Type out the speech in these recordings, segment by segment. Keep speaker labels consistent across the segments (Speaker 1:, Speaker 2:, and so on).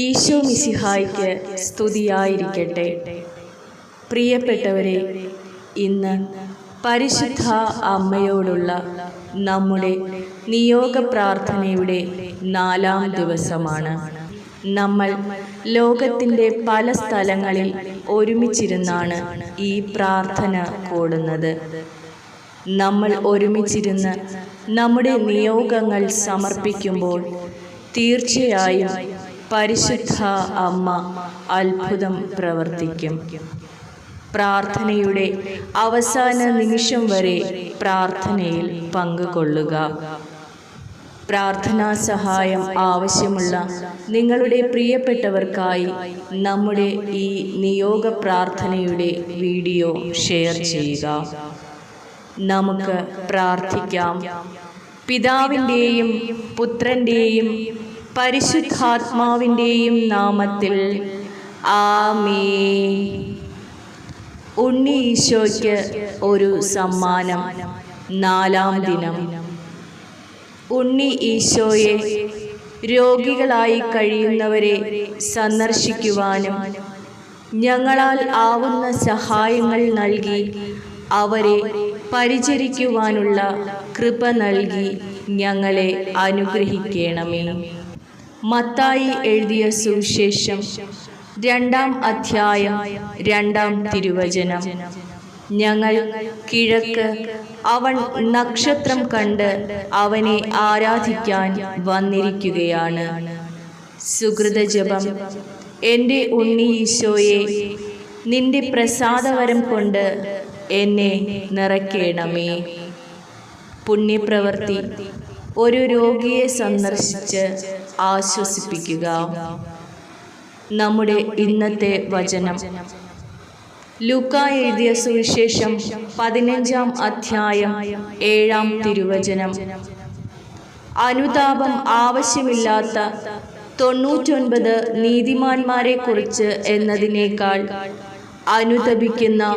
Speaker 1: ഈശോ മിസിഹായ്ക്ക് സ്തുതിയായിരിക്കട്ടെ. പ്രിയപ്പെട്ടവരെ ഇന്ന് പരിശുദ്ധ അമ്മയോടുള്ള നമ്മുടെ നിയോഗ പ്രാർത്ഥനയുടെ നാലാം ദിവസമാണ്. നമ്മൾ ലോകത്തിന്റെ പല സ്ഥലങ്ങളിൽ ഒരുമിച്ചിരുന്നാണ് ഈ പ്രാർത്ഥന കൂടുന്നത്. നമ്മൾ ഒരുമിച്ചിരുന്ന് നമ്മുടെ നിയോഗങ്ങൾ സമർപ്പിക്കുമ്പോൾ തീർച്ചയായും പരിശുദ്ധ അമ്മ അത്ഭുതം പ്രവർത്തിക്കും. പ്രാർത്ഥനയുടെ അവസാന നിമിഷം വരെ പ്രാർത്ഥനയിൽ പങ്കുകൊള്ളുക. പ്രാർത്ഥനാ സഹായം ആവശ്യമുള്ള നിങ്ങളുടെ പ്രിയപ്പെട്ടവർക്കായി നമ്മുടെ ഈ നിയോഗ പ്രാർത്ഥനയുടെ വീഡിയോ ഷെയർ ചെയ്യുക. നമുക്ക് പ്രാർത്ഥിക്കാം. പിതാവിന്റെയും പുത്രന്റെയും പരിശുദ്ധാത്മാവിന്റെയും നാമത്തിൽ. ആമേ ഉണ്ണി ഈശോയ്ക്ക് ഒരു സമ്മാനം. നാലാം ദിനം. ഉണ്ണി ഈശോയെ രോഗികളായി കഴിയുന്നവരെ സന്ദർശിക്കുവാനും ഞങ്ങളാൽ ആവുന്ന സഹായങ്ങൾ നൽകി അവരെ പരിചരിക്കുവാനുള്ള കൃപ നൽകി ഞങ്ങളെ അനുഗ്രഹിക്കണമേ. മത്തായി എഴുതിയ സുവിശേഷം രണ്ടാം അധ്യായം രണ്ടാം തിരുവചനം. ഞങ്ങൾ കിഴക്ക് അവൻ നക്ഷത്രം കണ്ട് അവനെ ആരാധിക്കാൻ വന്നിരിക്കുകയാണ്. സുഹൃതജപം എന്റെ ഉണ്ണി ഈശോയെ നിന്റെ പ്രസാദവരം കൊണ്ട് എന്നെ നിറയ്ക്കണമേ. പുണ്യപ്രവൃത്തി ഒരു രോഗിയെ സന്ദർശിച്ച് ആശ്വസിപ്പിക്കുക. നമ്മുടെ ഇന്നത്തെ വചനം. ലൂക്ക എഴുതിയ സുവിശേഷം പതിനഞ്ചാം അധ്യായം ഏഴാം തിരുവചനം. അനുതാപം ആവശ്യമില്ലാത്ത തൊണ്ണൂറ്റൊൻപത് നീതിമാന്മാരെ കുറിച്ച് എന്നതിനേക്കാൾ അനുതപിക്കുന്ന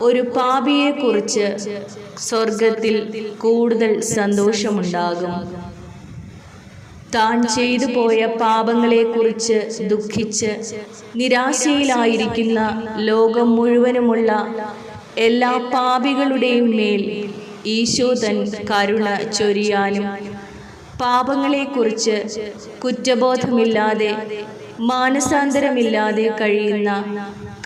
Speaker 1: ഒരു പാപിയെ കുറിച്ച് സ്വർഗത്തിൽ കൂടുതൽ സന്തോഷമുണ്ടാകും. താൻ ചെയ്തു പോയ പാപങ്ങളെക്കുറിച്ച് ദുഃഖിച്ച് നിരാശയിലായിരിക്കുന്ന ലോകം മുഴുവനുമുള്ള എല്ലാ പാപികളുടെയും മേൽ ഈശോ തൻ കരുണ ചൊരിയാനും. പാപങ്ങളെക്കുറിച്ച് കുറ്റബോധമില്ലാതെ മാനസാന്തരമില്ലാതെ കഴിയുന്ന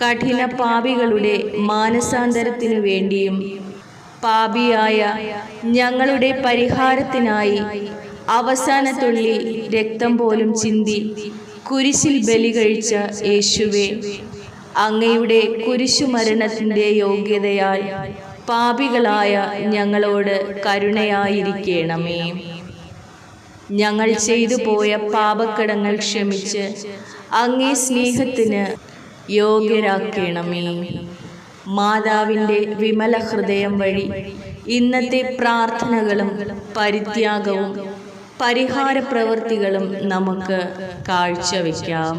Speaker 1: കഠിന പാപികളുടെ മാനസാന്തരത്തിനു വേണ്ടിയും പാപിയായ ഞങ്ങളുടെ പരിഹാരത്തിനായി അവസാന തുള്ളി രക്തം പോലും ചിന്തി കുരിശിൽ ബലി കഴിച്ച യേശുവേ അങ്ങയുടെ കുരിശുമരണത്തിന്റെ യോഗ്യതയാൽ പാപികളായ ഞങ്ങളോട് കരുണയായിരിക്കണമേ. ഞങ്ങൾ ചെയ്തു പോയ പാപക്കടങ്ങൾ ക്ഷമിച്ച് അങ്ങേ സ്നേഹത്തിന് യോഗ്യരാക്കണമേ. മാതാവിന്റെ വിമല ഹൃദയം വഴി ഇന്നത്തെ പ്രാർത്ഥനകളും പരിത്യാഗവും പരിഹാര പ്രവൃത്തികളും നമുക്ക് കാഴ്ചവെക്കാം.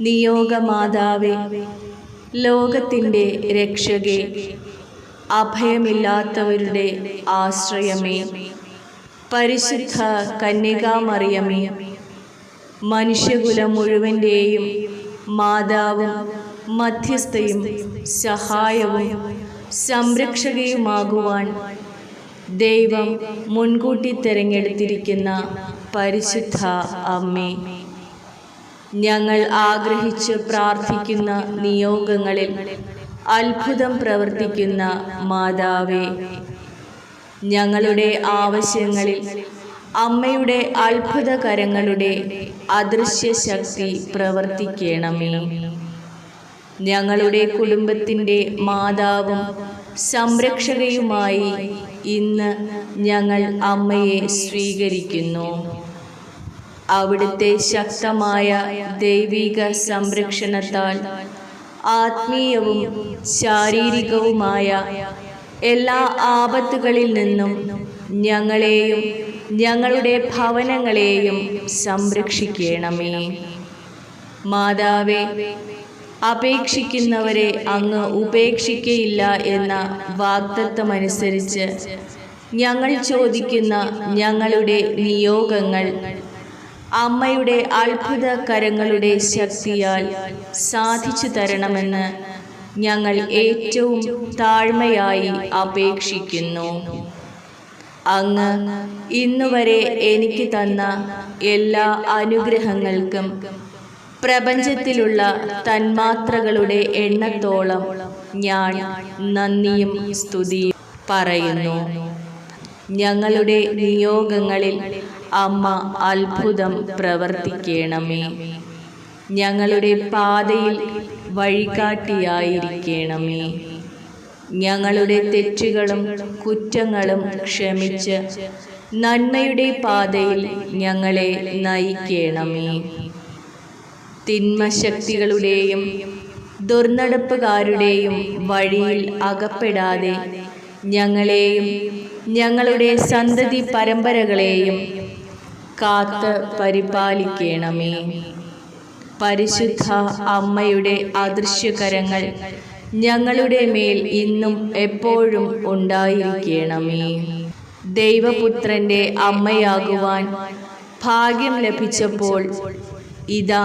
Speaker 1: നിയോഗ മാതാവേ ലോകത്തിന്റെ രക്ഷകെ അഭയമില്ലാത്തവരുടെ ആശ്രയമേ പരിശുദ്ധ കന്യകാമറിയമേ മനുഷ്യകുലം മുഴുവന്റെയും മാതാവും മധ്യസ്ഥയും സഹായവും സംരക്ഷകയുമാകുവാൻ ദൈവം മുൻകൂട്ടി തിരഞ്ഞെടുത്തിരിക്കുന്ന പരിശുദ്ധ അമ്മേ. ഞങ്ങൾ ആഗ്രഹിച്ച് പ്രാർത്ഥിക്കുന്ന നിയോഗങ്ങളിൽ അത്ഭുതം പ്രവർത്തിക്കുന്ന മാതാവേ. ഞങ്ങളുടെ ആവശ്യങ്ങളിൽ അമ്മയുടെ അത്ഭുതകരങ്ങളുടെ അദൃശ്യ ശക്തി പ്രവർത്തിക്കണമേ. ഞങ്ങളുടെ കുടുംബത്തിന്റെ മാതാവും സംരക്ഷകയുമായി ഇന്ന് ഞങ്ങൾ അമ്മയെ സ്വീകരിക്കുന്നു. അവിടുത്തെ ശക്തമായ ദൈവിക സംരക്ഷണത്താൽ ആത്മീയവും ശാരീരികവുമായ എല്ലാ ആപത്തുകളിൽ നിന്നും ഞങ്ങളെയും ഞങ്ങളുടെ ഭവനങ്ങളെയും സംരക്ഷിക്കണമേ. മാതാവേ അപേക്ഷിക്കുന്നവരെ അങ്ങ് ഉപേക്ഷിക്കയില്ല എന്ന വാഗ്ദത്തമനുസരിച്ച് ഞങ്ങൾ ചോദിക്കുന്ന ഞങ്ങളുടെ നിയോഗങ്ങൾ അമ്മയുടെ അത്ഭുത കരങ്ങളുടെ ശക്തിയാൽ സാധിച്ചു തരണമെന്ന് ഞങ്ങൾ ഏറ്റവും താഴ്മയായി അപേക്ഷിക്കുന്നു. അങ്ങ് ഇന്നുവരെ എനിക്ക് തന്ന എല്ലാ അനുഗ്രഹങ്ങൾക്കും പ്രപഞ്ചത്തിലുള്ള തന്മാത്രകളുടെ എണ്ണത്തോളം ഞാൻ നന്ദിയും സ്തുതിയും പറയുന്നു. ഞങ്ങളുടെ നിയോഗങ്ങളിൽ അമ്മ അത്ഭുതം പ്രവർത്തിക്കണമേ. ഞങ്ങളുടെ പാതയിൽ വഴികാട്ടിയായിരിക്കണമേ. ഞങ്ങളുടെ തെറ്റുകളും കുറ്റങ്ങളും ക്ഷമിച്ച് നന്മയുടെ പാതയിൽ ഞങ്ങളെ നയിക്കണമേ. തിന്മശക്തികളുടെയും ദുർനടപ്പുകാരുടെയും വഴിയിൽ അകപ്പെടാതെ ഞങ്ങളെയും ഞങ്ങളുടെ സന്തതി പരമ്പരകളെയും കാത്ത് പരിപാലിക്കണമേ. പരിശുദ്ധ അമ്മയുടെ അദൃശ്യകരങ്ങൾ ഞങ്ങളുടെ മേൽ ഇന്നും എപ്പോഴും ഉണ്ടായിരിക്കണമേ. ദൈവപുത്രന്റെ അമ്മയാകുവാൻ ഭാഗ്യം ലഭിച്ചപ്പോൾ ഇതാ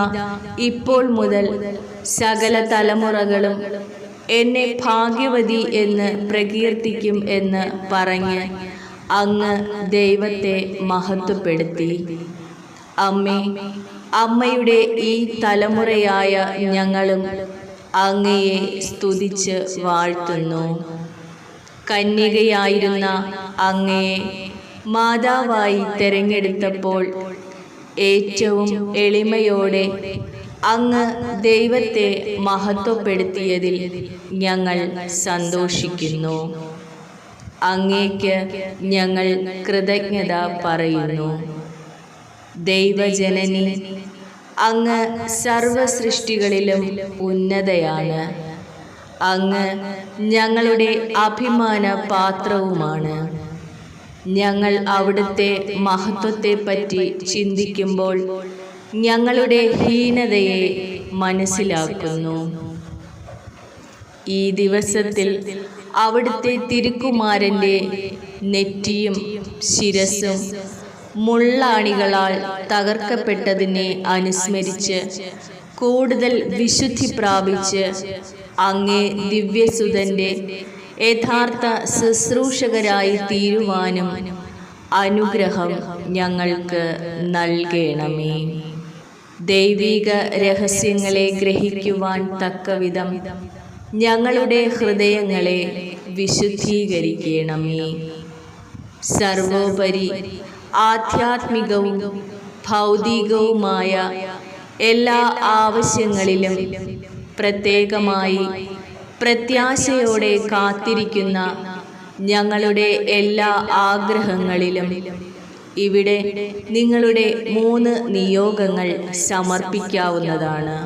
Speaker 1: ഇപ്പോൾ മുതൽ സകല തലമുറകളും എന്നെ ഭാഗ്യവതി എന്ന് പ്രകീർത്തിക്കും എന്ന് പറഞ്ഞ് അങ്ങ് ദൈവത്തെ മഹത്വപ്പെടുത്തി. അമ്മേ അമ്മയുടെ ഈ തലമുറയായ ഞങ്ങളും അങ്ങയെ സ്തുതിച്ച് വാഴ്ത്തുന്നു. കന്യകയായിരുന്ന അങ്ങയെ മാതാവായി തെരഞ്ഞെടുത്തപ്പോൾ ഏറ്റവും എളിമയോടെ അങ്ങ് ദൈവത്തെ മഹത്വപ്പെടുത്തിയതിൽ ഞങ്ങൾ സന്തോഷിക്കുന്നു. അങ്ങേക്ക് ഞങ്ങൾ കൃതജ്ഞത പറയുന്നു. ദൈവജനനി അങ്ങ് സർവസൃഷ്ടികളിലും ഉന്നതയാണ്. അങ്ങ് ഞങ്ങളുടെ അഭിമാന പാത്രവുമാണ് ഞങ്ങൾ അവിടുത്തെ മഹത്വത്തെപ്പറ്റി ചിന്തിക്കുമ്പോൾ ഞങ്ങളുടെ ഹീനതയെ മനസ്സിലാക്കുന്നു. ഈ ദിവസത്തിൽ അവിടുത്തെ തിരുക്കുമാരന്റെ നെറ്റിയും ശിരസും മുള്ളാണികളാൽ തകർക്കപ്പെട്ടതിനെ അനുസ്മരിച്ച് കൂടുതൽ വിശുദ്ധി പ്രാപിച്ച് അങ്ങേ ദിവ്യസുതന്റെ യഥാർത്ഥ ശുശ്രൂഷകരായി തീരുവാനും അനുഗ്രഹം ഞങ്ങൾക്ക് നൽകണമേ. ദൈവിക രഹസ്യങ്ങളെ ഗ്രഹിക്കുവാൻ തക്കവിധം ഞങ്ങളുടെ ഹൃദയങ്ങളെ വിശുദ്ധീകരിക്കണമേ. സർവോപരി ആധ്യാത്മികവും ഭൗതികവുമായ എല്ലാ ആവശ്യങ്ങളിലും പ്രത്യേകമായി പ്രത്യാശയോടെ കാത്തിരിക്കുന്ന ഞങ്ങളുടെ എല്ലാ ആഗ്രഹങ്ങളിലും ഇവിടെ നിങ്ങളുടെ മൂന്ന് നിയോഗങ്ങൾ സമർപ്പിക്കാവുന്നതാണ്.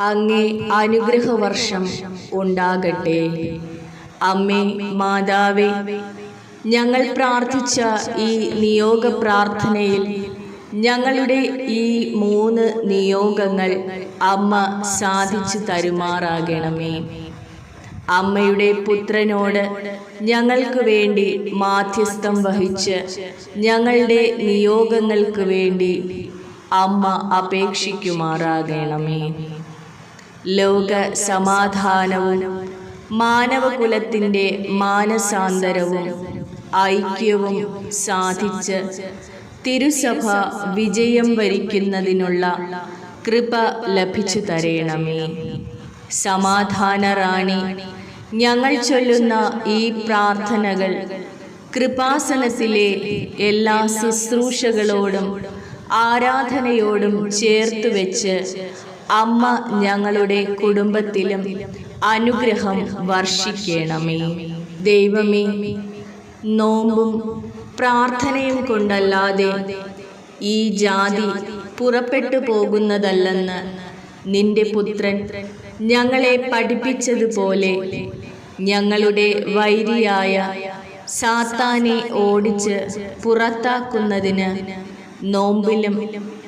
Speaker 1: അങ്ങേ അനുഗ്രഹവർഷം ഉണ്ടാകട്ടെ. അമ്മേ മാതാവേ ഞങ്ങൾ പ്രാർത്ഥിച്ച ഈ നിയോഗ പ്രാർത്ഥനയിൽ ഞങ്ങളുടെ ഈ മൂന്ന് നിയോഗങ്ങൾ അമ്മ സാധിച്ചു തരുമാറാകണമേ. അമ്മയുടെ പുത്രനോട് ഞങ്ങൾക്ക് വേണ്ടി മാധ്യസ്ഥം വഹിച്ച് ഞങ്ങളുടെ നിയോഗങ്ങൾക്ക് വേണ്ടി അമ്മ അപേക്ഷിക്കുമാറാകണമേ. ലോക സമാധാനവും മാനവകുലത്തിന്റെ മാനസാന്തരവും ഐക്യവും സാധിച്ച് തിരുസഭ വിജയം വരിക്കുന്നതിനുള്ള കൃപ ലഭിച്ചു തരയണമേ സമാധാന റാണി ഞങ്ങൾ ചൊല്ലുന്ന ഈ പ്രാർത്ഥനകൾ കൃപാസനത്തിലെ എല്ലാ ശുശ്രൂഷകളോടും ആരാധനയോടും ചേർത്തു വെച്ച് അമ്മ ഞങ്ങളുടെ കുടുംബത്തിലും അനുഗ്രഹം വർഷിക്കണമേ. ദൈവമേ നോമ്പും പ്രാർത്ഥനയും കൊണ്ടല്ലാതെ ഈ ജാതി പുറപ്പെട്ടു പോകുന്നതല്ലെന്ന് നിന്റെ പുത്രൻ ഞങ്ങളെ പഠിപ്പിച്ചതുപോലെ ഞങ്ങളുടെ വൈരിയായ സാത്താനെ ഓടിച്ച് പുറത്താക്കുന്നതിന് നോമ്പിലും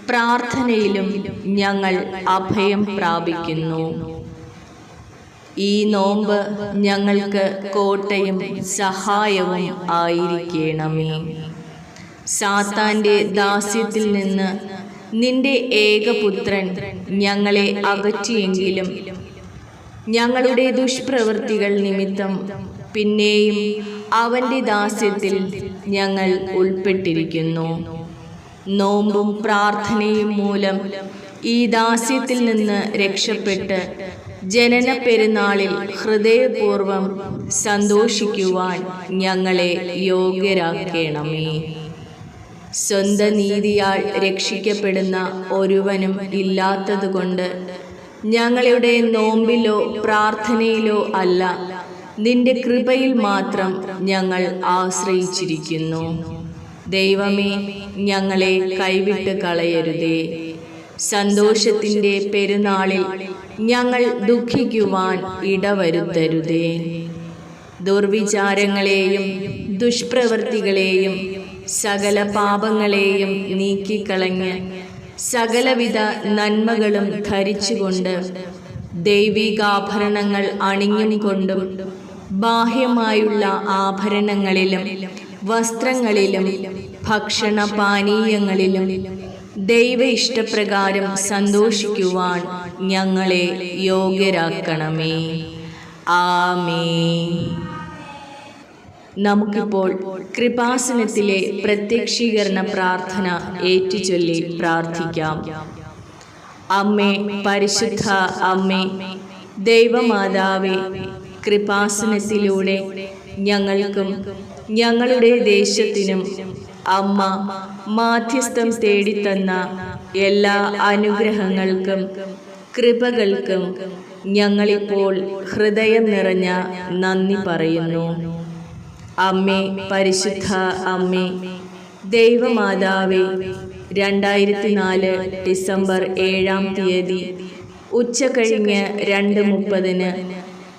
Speaker 1: പ്രാർത്ഥനയിലും ഞങ്ങൾ അഭയം പ്രാപിക്കുന്നു. ഈ നോമ്പ് ഞങ്ങൾക്ക് കോട്ടയും സഹായവും ആയിരിക്കണമേ. സാത്താന്റെ ദാസ്യത്തിൽ നിന്ന് നിന്റെ ഏകപുത്രൻ ഞങ്ങളെ അകറ്റിയെങ്കിലും ഞങ്ങളുടെ ദുഷ്പ്രവൃത്തികൾ നിമിത്തം പിന്നെയും അവന്റെ ദാസ്യത്തിൽ ഞങ്ങൾ ഉൾപ്പെട്ടിരിക്കുന്നു. നോമ്പും പ്രാർത്ഥനയും മൂലം ഈ ദാസ്യത്തിൽ നിന്ന് രക്ഷപ്പെട്ട് ജനന പെരുന്നാളിൽ ഹൃദയപൂർവം സന്തോഷിക്കുവാൻ ഞങ്ങളെ യോഗ്യരാക്കണമേ. സ്വന്തം നീതിയാൽ രക്ഷിക്കപ്പെടുന്ന ഒരുവനും ഇല്ലാത്തതുകൊണ്ട് ഞങ്ങളുടെ നോമ്പിലോ പ്രാർത്ഥനയിലോ അല്ല നിന്റെ കൃപയിൽ മാത്രം ഞങ്ങൾ ആശ്രയിച്ചിരിക്കുന്നു. ദൈവമേ ഞങ്ങളെ കൈവിട്ട് കളയരുതേ. സന്തോഷത്തിന്റെ പെരുന്നാളിൽ ഞങ്ങൾ ദുഃഖിക്കുവാൻ ഇടവരുത്തരുതേ. ദുർവിചാരങ്ങളെയും ദുഷ്പ്രവൃത്തികളെയും സകല പാപങ്ങളെയും നീക്കിക്കളഞ്ഞ് സകലവിധ നന്മകളും ധരിച്ചുകൊണ്ട് ദൈവികാഭരണങ്ങൾ അണിഞ്ഞും കൊണ്ടും ബാഹ്യമായുള്ള ആഭരണങ്ങളിലും വസ്ത്രങ്ങളിലും ഭക്ഷണ പാനീയങ്ങളിലും ദൈവ ഇഷ്ടപ്രകാരം സന്തോഷിക്കുവാൻ ഞങ്ങളെ യോഗ്യരാക്കണമേ. ആമേ നമുക്കിപ്പോൾ കൃപാസനത്തിലെ പ്രത്യക്ഷീകരണ പ്രാർത്ഥന ഏറ്റുചൊല്ലി പ്രാർത്ഥിക്കാം. അമ്മേ പരിശുദ്ധ അമ്മേ ദൈവമാതാവേ കൃപാസനത്തിലൂടെ ഞങ്ങൾക്കും ഞങ്ങളുടെ ദേശത്തിനും അമ്മ മാധ്യസ്ഥം തേടിത്തന്ന എല്ലാ അനുഗ്രഹങ്ങൾക്കും കൃപകൾക്കും ഞങ്ങളിപ്പോൾ ഹൃദയം നിറഞ്ഞ നന്ദി പറയുന്നു. അമ്മേ പരിശുദ്ധ അമ്മേ ദൈവമാതാവേ രണ്ടായിരത്തി നാല് ഡിസംബർ ഏഴാം തീയതി ഉച്ച കഴിഞ്ഞ് രണ്ട് മുപ്പതിന്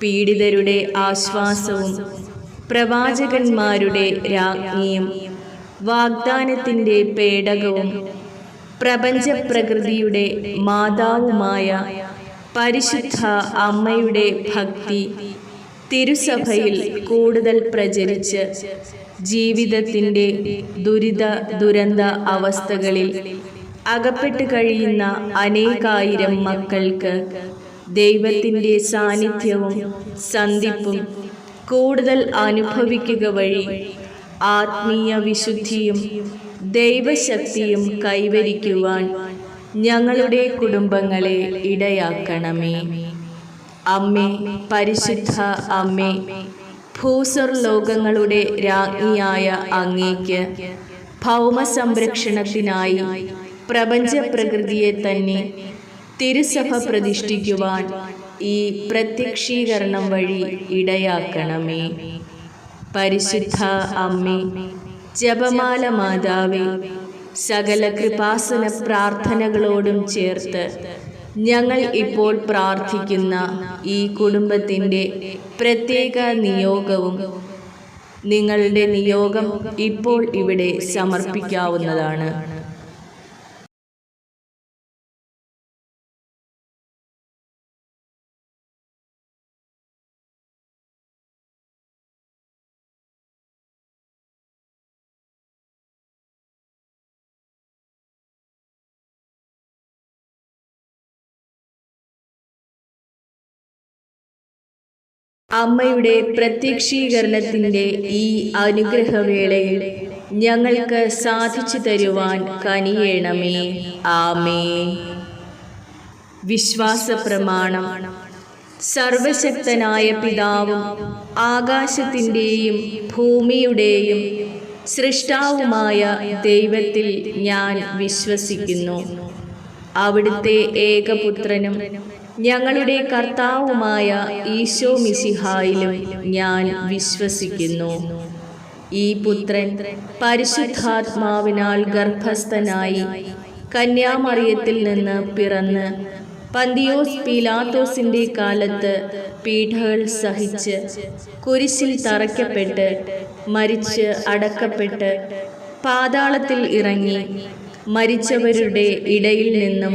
Speaker 1: പീഡിതരുടെ ആശ്വാസവും പ്രവാചകന്മാരുടെ രാജ്ഞിയും വാഗ്ദാനത്തിന്റെ പേടകവും പ്രപഞ്ചപ്രകൃതിയുടെ മാതാവുമായ പരിശുദ്ധ അമ്മയുടെ ഭക്തി തിരുസഭയിൽ കൂടുതൽ പ്രചരിച്ച് ജീവിതത്തിന്റെ ദുരിത ദുരന്ത അവസ്ഥകളിൽ അകപ്പെട്ട് കഴിയുന്ന അനേകായിരം മക്കൾക്ക് ദൈവത്തിന്റെ സാന്നിധ്യവും സന്ധിപ്പും കൂടുതൽ അനുഭവിക്കുക വഴി ആത്മീയ വിശുദ്ധിയും ദൈവശക്തിയും കൈവരിക്കുവാൻ ഞങ്ങളുടെ കുടുംബങ്ങളെ ഇടയാക്കണമേ. അമ്മേ പരിശുദ്ധ അമ്മേ ഭൂസർ ലോകങ്ങളുടെ രാജ്ഞിയായ അങ്ങേക്ക് ഭൗമ സംരക്ഷണത്തിനായി പ്രപഞ്ച പ്രകൃതിയെ തന്നെ തിരുസഭ പ്രതിഷ്ഠിക്കുവാൻ ഈ പ്രത്യക്ഷീകരണം വഴി ഇടയാക്കണമേ. പരിശുദ്ധ അമ്മേ ജപമാല മാതാവേ സകല കൃപാസന പ്രാർത്ഥനകളോടും ചേർത്ത് ഞങ്ങൾ ഇപ്പോൾ പ്രാർത്ഥിക്കുന്ന ഈ കുടുംബത്തിന്റെ പ്രത്യേക നിയോഗവും നിങ്ങളുടെ നിയോഗം ഇപ്പോൾ ഇവിടെ സമർപ്പിക്കാവുന്നതാണ്. അമ്മയുടെ പ്രത്യക്ഷീകരണത്തിന്റെ ഈ അനുഗ്രഹവേളയിൽ ഞങ്ങൾക്ക് സാധിച്ചു തരുവാൻ കനിയേണമേ. ആമേ വിശ്വാസ പ്രമാണം സർവശക്തനായ പിതാവും ആകാശത്തിന്റെയും ഭൂമിയുടെയും സൃഷ്ടാവുമായ ദൈവത്തിൽ ഞാൻ വിശ്വസിക്കുന്നു. അവിടുത്തെ ഏകപുത്രനും ഞങ്ങളുടെ കർത്താവുമായ ഈശോ മിശിഹായിലും ഞാൻ വിശ്വസിക്കുന്നു. ഈ പുത്രൻ പരിശുദ്ധാത്മാവിനാൽ ഗർഭസ്ഥനായി കന്യാമറിയത്തിൽ നിന്ന് പിറന്ന് പന്തിയോസ് പീലാത്തോസിന്റെ കാലത്ത് പീഠകൾ സഹിച്ച് കുരിശിൽ തറയ്ക്കപ്പെട്ട് മരിച്ച് അടക്കപ്പെട്ട് പാതാളത്തിൽ ഇറങ്ങി മരിച്ചവരുടെ ഇടയിൽ നിന്നും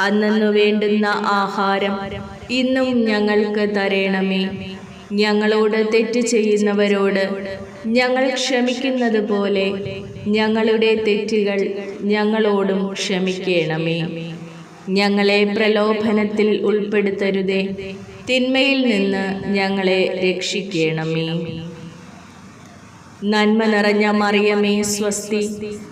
Speaker 1: അന്നു വേണ്ടുന്ന ആഹാരം ഇന്നും ഞങ്ങൾക്ക് തരേണമേ. ഞങ്ങളോട് തെറ്റ് ചെയ്യുന്നവരോട് ഞങ്ങൾ ക്ഷമിക്കുന്നത് പോലെ ഞങ്ങളുടെ തെറ്റുകൾ ഞങ്ങളോടും ക്ഷമിക്കണമേ. ഞങ്ങളെ പ്രലോഭനത്തിൽ ഉൾപ്പെടുത്തരുതേ. തിന്മയിൽ നിന്ന് ഞങ്ങളെ രക്ഷിക്കണമേ. നന്മ നിറഞ്ഞ മറിയമേ സ്വസ്തി.